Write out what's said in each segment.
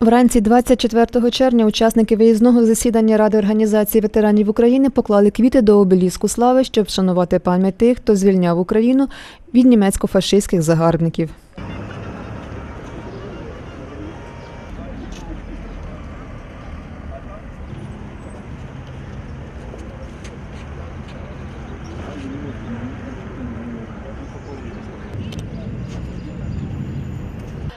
Вранці 24 червня учасники виїзного засідання Ради організації ветеранів України поклали квіти до обеліску слави, щоб вшанувати пам'ять тих, хто звільняв Україну від німецько-фашистських загарбників.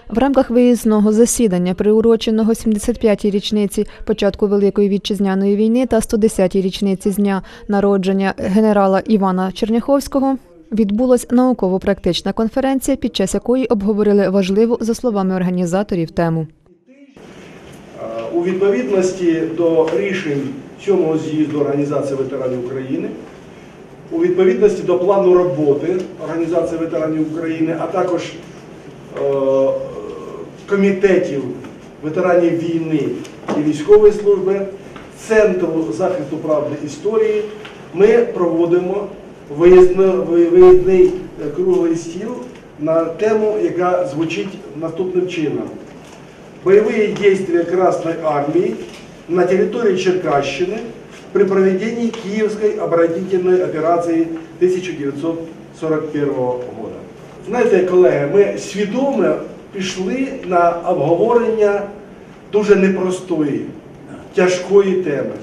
В рамках виїзного засідання, приуроченого 75-й річниці початку Великої вітчизняної війни та 110-й річниці з дня народження генерала Івана Черняховського, відбулась науково-практична конференція, під час якої обговорили важливу, за словами організаторів, тему. у відповідності до рішень 7-го з'їзду Організації ветеранів України, у відповідності до плану роботи Організації ветеранів України, а також е, комітетів ветеранів війни і військової служби, Центру захисту правди історії, ми проводимо виїзний е, круглий стіл на тему, яка звучить наступним чином. боевые действия Красной Армии на территории Черкащины при проведении Киевской оборонительной операции 1941 года. Знаєте, колеги, ми свідомо пішли на обговорення дуже непростої, тяжкої теми.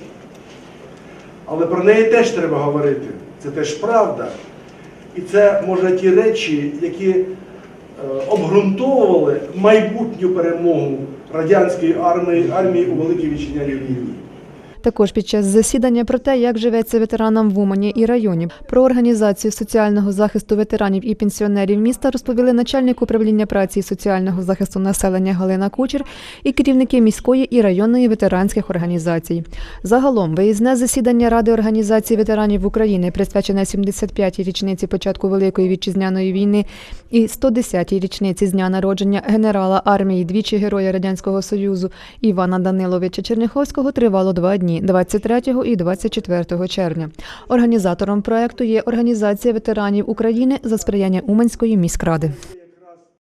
Але про неї теж треба говорити. Це теж правда. І це може ті речі, які е, обґрунтовували майбутню перемогу радянської армії, армії у Великій Вітчизняній війні. Також під час засідання про те, як живеться ветеранам в Умані і районі, про організацію соціального захисту ветеранів і пенсіонерів міста розповіли начальник управління праці і соціального захисту населення Галина Кучер і керівники міської і районної ветеранських організацій. Загалом виїзне засідання Ради організації ветеранів України, присвячене 75-й річниці початку Великої вітчизняної війни і 110-й річниці з дня народження генерала армії, двічі Героя Радянського Союзу Івана Даниловича Черняховського тривало два дні 23 і 24 червня. Організатором проекту є Організація ветеранів України за сприяння Уманської міськради.